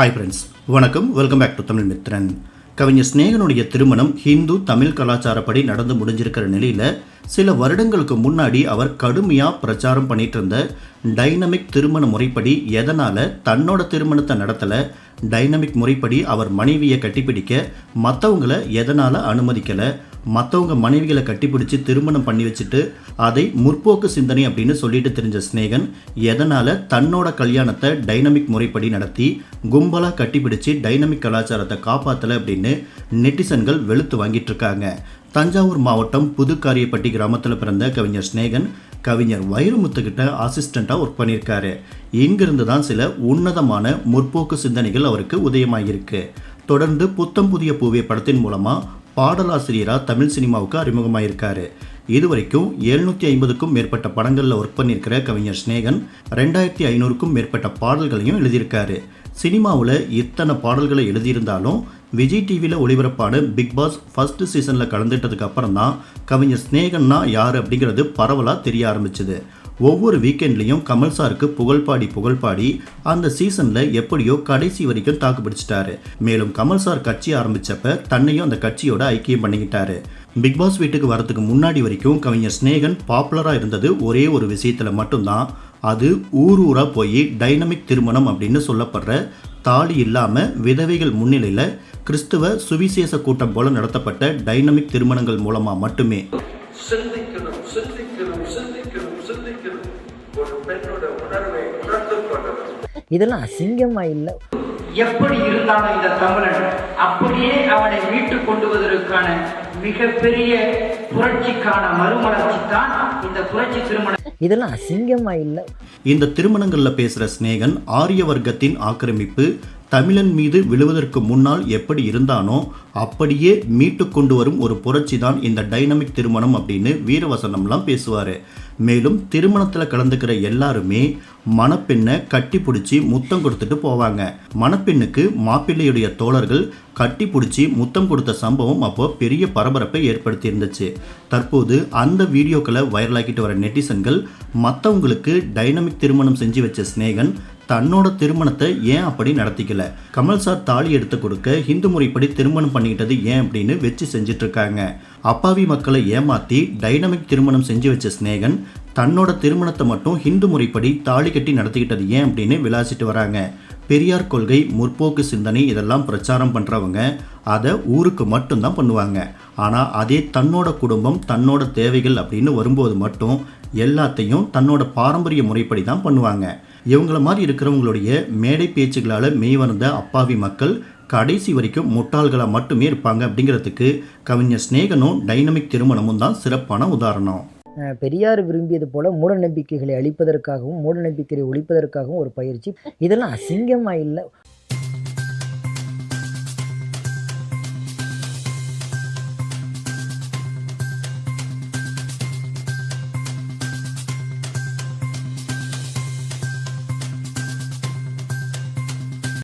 Hi friends வணக்கம். Welcome back to Tamil Mithran. கவிஞர் ஸ்நேகனுடைய திருமணம் ஹிந்து தமிழ் கலாச்சாரப்படி நடந்து முடிஞ்சிருக்கிற நிலையில் சில வருடங்களுக்கு முன்னாடி அவர் கடுமையாக பிரச்சாரம் பண்ணிட்டு இருந்த டைனமிக் திருமண முறைப்படி எதனால் தன்னோட திருமணத்தை நடத்தலை டைனமிக் முறைப்படி அவர் மனைவியை கட்டிப்பிடிக்க மற்றவங்களை எதனால் அனுமதிக்கலை மற்றவங்க மனைவிகளை கட்டிப்பிடிச்சு திருமணம் பண்ணி வச்சுட்டு அதை முற்போக்கு சிந்தனை அப்படின்னு சொல்லிட்டு தெரிஞ்ச ஸ்நேகன் எதனால் தன்னோட கல்யாணத்தை டைனமிக் முறைப்படி நடத்தி கும்பலாக கட்டிப்பிடிச்சு டைனமிக் கலாச்சாரத்தை காப்பாற்றலை அப்படின்னு நெட்டிசன்கள் வெளுத்து வாங்கிட்டு இருக்காங்க. தஞ்சாவூர் மாவட்டம் புதுக்காரியப்பட்டி கிராமத்தில் பிறந்த கவிஞர் ஸ்நேகன் கவிஞர் வைரமுத்துக்கிட்ட அசிஸ்டண்ட்டாக ஒர்க் பண்ணியிருக்காரு. இங்கிருந்து தான் சில உன்னதமான முற்போக்கு சிந்தனைகள் அவருக்கு உதயமாகியிருக்கு தொடர்ந்து புத்தம் புதிய பூவே படத்தின் மூலமாக பாடலாசிரியராக தமிழ் சினிமாவுக்கு அறிமுகமாயிருக்காரு. இதுவரைக்கும் எழுநூற்றி ஐம்பதுக்கும் மேற்பட்ட படங்களில் ஒர்க் பண்ணியிருக்கிற கவிஞர் ஸ்நேகன் ரெண்டாயிரத்தி ஐநூறுக்கும் மேற்பட்ட பாடல்களையும் எழுதியிருக்காரு. சினிமாவில் இத்தனை பாடல்களை எழுதியிருந்தாலும் விஜய் டிவியில் ஒளிபரப்பான பிக் பாஸ் ஃபர்ஸ்ட் சீசனில் கலந்துட்டதுக்கு அப்புறம் தான் கவிஞர் ஸ்நேகன்னா யார் அப்படிங்கிறது பரவலாக தெரிய ஆரம்பிச்சது. ஒவ்வொரு வீக்கெண்ட்லேயும் கமல் சாருக்கு புகழ்பாடி புகழ்பாடி அந்த சீசனில் எப்படியோ கடைசி வரைக்கும் தாக்கு பிடிச்சிட்டாரு. மேலும் கமல் சார் கட்சி ஆரம்பித்தப்ப தன்னையும் அந்த கட்சியோட ஐக்கியம் பண்ணிக்கிட்டாரு. பிக் பாஸ் வீட்டுக்கு வரதுக்கு முன்னாடி வரைக்கும் கவிஞர் ஸ்நேகன் பாப்புலராக இருந்தது ஒரே ஒரு விஷயத்தில் மட்டும்தான். அது ஊர் ஊராக போய் டைனமிக் திருமணம் அப்படின்னு சொல்லப்படுற தாலி இல்லாமல் விதவைகள் முன்னிலையில் கிறிஸ்துவ சுவிசேஷ கூட்டம் போல நடத்தப்பட்ட டைனமிக் திருமணங்கள் மூலமாக மட்டுமே. சிந்திக்கணும் சிந்திக்கணும் சிந்திக்கணும் சிந்திக்கணும் ஒரு பெண்ணோட உணர்வை உணர்ந்து கொள்ளணும் இதெல்லாம் அசிங்கமா இல்லை? எப்படி இருந்தானோ இந்த தமிழன் அப்படியே அவனை மீட்டு கொண்டு வருவதற்கான மிகப்பெரிய புரட்சிக்கான மறுமலர்ச்சி தான் இந்த புரட்சி திருமணம் இதெல்லாம் அசிங்கமா இல்லை? இந்த திருமணங்களில் பேசுகிற ஸ்நேகன் ஆரிய வர்க்கத்தின் ஆக்கிரமிப்பு தமிழன் மீது விழுவதற்கு முன்னால் எப்படி இருந்தானோ அப்படியே மீட்டு கொண்டு வரும் ஒரு புரட்சி தான் இந்த டைனமிக் திருமணம் அப்படின்னு வீரவசனம்லாம் பேசுவார். மேலும் திருமணத்தில் கலந்துக்கிற எல்லாருமே மணப்பெண்ணை கட்டி பிடிச்சி முத்தம் கொடுத்துட்டு போவாங்க. மணப்பெண்ணுக்கு மாப்பிள்ளையுடைய தோழர்கள் கட்டி பிடிச்சி முத்தம் கொடுத்த சம்பவம் அப்போ பெரிய பரபரப்பை ஏற்படுத்தி இருந்துச்சு தற்போது அந்த வீடியோக்களை வைரலாக்கிட்டு வர நெட்டிசன்கள் மற்றவங்களுக்கு டைனமிக் திருமணம் செஞ்சு வச்ச ஸ்நேகன் தன்னோட திருமணத்தை ஏன் அப்படி நடத்திக்கல? கமல் சார் தாலி எடுத்து கொடுக்க ஹிந்து முறைப்படி திருமணம் பண்ணிக்கிட்டது ஏன் அப்படின்னு வச்சு செஞ்சுட்டு இருக்காங்க. அப்பாவி மக்களை ஏமாத்தி டைனமிக் திருமணம் செஞ்சு வச்ச ஸ்நேகன் தன்னோட திருமணத்தை மட்டும் ஹிந்து முறைப்படி தாலி கட்டி நடத்திக்கிட்டது ஏன் அப்படின்னு விளாசிட்டு வராங்க. பெரியார் கொள்கை முற்போக்கு சிந்தனை இதெல்லாம் பிரச்சாரம் பண்ணுறவங்க அதை ஊருக்கு மட்டும்தான் பண்ணுவாங்க. ஆனால் அதே தன்னோட குடும்பம் தன்னோட தேவைகள் அப்படின்னு வரும்போது மட்டும் எல்லாத்தையும் தன்னோட பாரம்பரிய முறைப்படி தான் பண்ணுவாங்க. இவங்கள மாதிரி இருக்கிறவங்களுடைய மேடை பேச்சுகளால் மெய்வந்த அப்பாவி மக்கள் கடைசி வரைக்கும் முட்டாள்களாக மட்டுமே இருப்பாங்க அப்படிங்கிறதுக்கு கவிஞர் ஸ்நேகனும் டைனமிக் திருமணமும் தான் சிறப்பான உதாரணம். பெரியார் விரும்பியது போல மூட நம்பிக்கைகளை அழிப்பதற்காகவும் மூட நம்பிக்கையை ஒழிப்பதற்காகவும் ஒரு பயிற்சி. இதெல்லாம் அசிங்கமாக இல்லை.